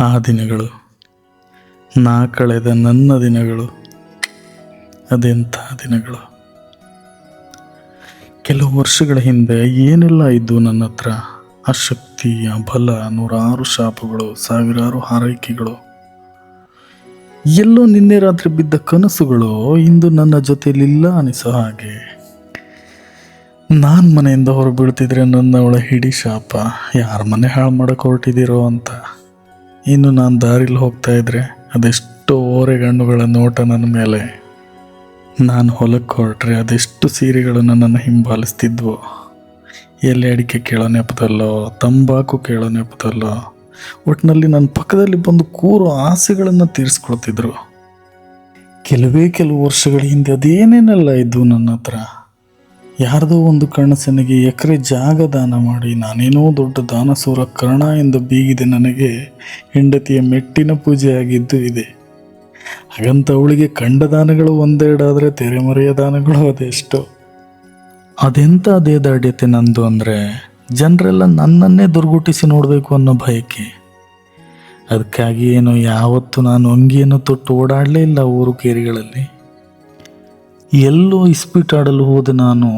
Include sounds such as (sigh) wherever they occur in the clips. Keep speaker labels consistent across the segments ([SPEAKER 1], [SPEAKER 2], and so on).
[SPEAKER 1] ಆ ದಿನಗಳು. ನಾ ಕಳೆದ ನನ್ನ ದಿನಗಳು. ಅದೆಂಥ ದಿನಗಳು. ಕೆಲವು ವರ್ಷಗಳ ಹಿಂದೆ ಏನೆಲ್ಲ ಇದ್ದು ನನ್ನ ಹತ್ರ? ಆ ಶಕ್ತಿ, ಆ ಬಲ, ನೂರಾರು ಶಾಪಗಳು, ಸಾವಿರಾರು ಹಾರೈಕೆಗಳು. ಎಲ್ಲೋ ನಿನ್ನೆ ರಾತ್ರಿ ಬಿದ್ದ ಕನಸುಗಳು ಇಂದು ನನ್ನ ಜೊತೆಯಲ್ಲಿಲ್ಲ ಅನಿಸೋ ಹಾಗೆ. ನಾನು ಮನೆಯಿಂದ ಹೊರಬೀಳ್ತಿದ್ರೆ ನನ್ನ ಅವಳ ಹಿಡಿ ಶಾಪ. ಯಾರ ಮನೆ ಹಾಳು ಮಾಡೋಕೆ ಹೊರಟಿದ್ದೀರೋ ಅಂತ. ಇನ್ನು ನಾನು ದಾರಿಲಿ ಹೋಗ್ತಾ ಇದ್ರೆ ಅದೆಷ್ಟು ಓರೆಗಣ್ಣುಗಳ ನೋಟ ನನ್ನ ಮೇಲೆ. ನಾನು ಹೊಲಕ್ಕೆ ಹೊರಟ್ರೆ ಅದೆಷ್ಟು ಸೀರೆಗಳು ನನ್ನನ್ನು ಹಿಂಬಾಲಿಸ್ತಿದ್ವು. ಎಲೆ ಅಡಿಕೆ ಕೇಳೋ ನೆಪದಲ್ಲೋ, ತಂಬಾಕು ಕೇಳೋ ನೆಪದಲ್ಲೋ. ಒಟ್ಟಿನಲ್ಲಿ ನನ್ನ ಪಕ್ಕದಲ್ಲಿ ಬಂದು ಕೂರೋ ಆಸೆಗಳನ್ನು ತೀರಿಸ್ಕೊಳ್ತಿದ್ರು. ಕೆಲವೇ ಕೆಲವು ವರ್ಷಗಳ ಹಿಂದೆ ಅದೇನೇನೆಲ್ಲ ಇದ್ವು ನನ್ನ ಹತ್ರ ಯಾರ್ದೋ ಒಂದು ಕಣ್ಣಸನಿಗೆ ಎಕರೆ ಜಾಗ ದಾನ ಮಾಡಿ ನಾನೇನೋ ದೊಡ್ಡ ದಾನಸೂರ ಕರ್ಣ ಎಂದು ಬೀಗಿದೆ ನನಗೆ. ಹೆಂಡತಿಯ ಮೆಟ್ಟಿನ ಪೂಜೆಯಾಗಿದ್ದು ಇದೆ. ಹಾಗಂತ ಅವಳಿಗೆ ಕಂಡ ದಾನಗಳು ಒಂದೆರಡಾದರೆ ತೆರೆಮರೆಯ ದಾನಗಳು ಅದೆಷ್ಟೋ. ಅದೆಂಥ ದೇದಾಡ್ಯತೆ ನಂದು ಅಂದರೆ ಜನರೆಲ್ಲ ನನ್ನನ್ನೇ ದುರ್ಗುಟ್ಟಿಸಿ ನೋಡಬೇಕು ಅನ್ನೋ ಭಯಕ್ಕೆ ಅದಕ್ಕಾಗಿ ಏನು ಯಾವತ್ತೂ ನಾನು ಅಂಗಿಯನ್ನು ತೊಟ್ಟು ಓಡಾಡಲೇ ಇಲ್ಲ ಊರು ಕೇರಿಗಳಲ್ಲಿ. ಎಲ್ಲೋ ಇಸ್ಪೀಟಾಡಲು ಹೋದ ನಾನು.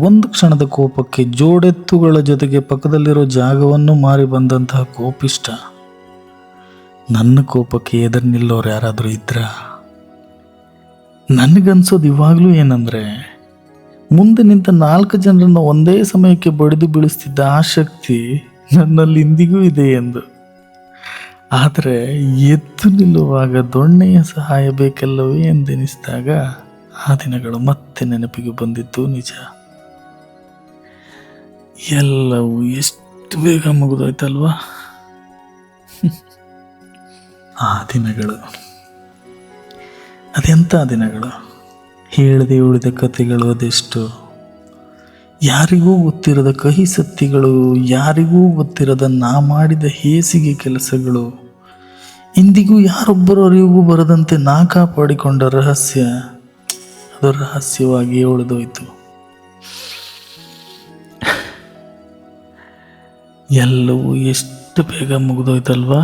[SPEAKER 1] ಒಂದು ಕ್ಷಣದ ಕೋಪಕ್ಕೆ ಜೋಡೆತ್ತುಗಳ ಜೊತೆಗೆ ಪಕ್ಕದಲ್ಲಿರೋ ಜಾಗವನ್ನು ಮಾರಿ ಬಂದಂತಹ ಕೋಪಿಷ್ಟ. ನನ್ನ ಕೋಪಕ್ಕೆ ಎದುರು ನಿಲ್ಲೋರು ಯಾರಾದರೂ ಇದ್ರ? ನನಗನ್ಸೋದು ಇವಾಗಲೂ ಏನಂದರೆ, ಮುಂದೆ ನಿಂತ ನಾಲ್ಕು ಜನರನ್ನು ಒಂದೇ ಸಮಯಕ್ಕೆ ಬಡಿದು ಬೀಳಿಸ್ತಿದ್ದ ಆ ಶಕ್ತಿ ನನ್ನಲ್ಲಿ ಇಂದಿಗೂ ಇದೆ ಎಂದು. ಆದರೆ ಎದ್ದು ನಿಲ್ಲುವಾಗ ದೊಣ್ಣೆಯ ಸಹಾಯ ಬೇಕಲ್ಲವೇ ಎಂದೆನಿಸಿದಾಗ ಆ ದಿನಗಳು ಮತ್ತೆ ನೆನಪಿಗೆ ಬಂದಿದ್ದು ನಿಜ. ಎಲ್ಲವೂ ಎಷ್ಟು ಬೇಗ ಮುಗಿದೋಯ್ತಲ್ವಾ? (laughs) ಆ ದಿನಗಳು. ಅದೆಂಥ ದಿನಗಳು? ಹೇಳದೆ ಉಳಿದ ಕಥೆಗಳು ಅದೆಷ್ಟು? ಯಾರಿಗೂ ಗೊತ್ತಿರದ ಕಹಿ ಸತ್ಯಗಳು, ಯಾರಿಗೂ ಗೊತ್ತಿರದ ನಾ ಮಾಡಿದ ಹೇಸಿಗೆ ಕೆಲಸಗಳು, ಇಂದಿಗೂ ಯಾರೊಬ್ಬರ ಅರಿವಿಗೂ ಬರದಂತೆ ನಾ ಕಾಪಾಡಿಕೊಂಡ ರಹಸ್ಯ. ರಹಸ್ಯವಾಗಿಯೇ ಉಳಿದೋಯ್ತು. ಎಲ್ಲವೂ ಎಷ್ಟು ಬೇಗ ಮುಗಿದೋಯ್ತಲ್ವಾ?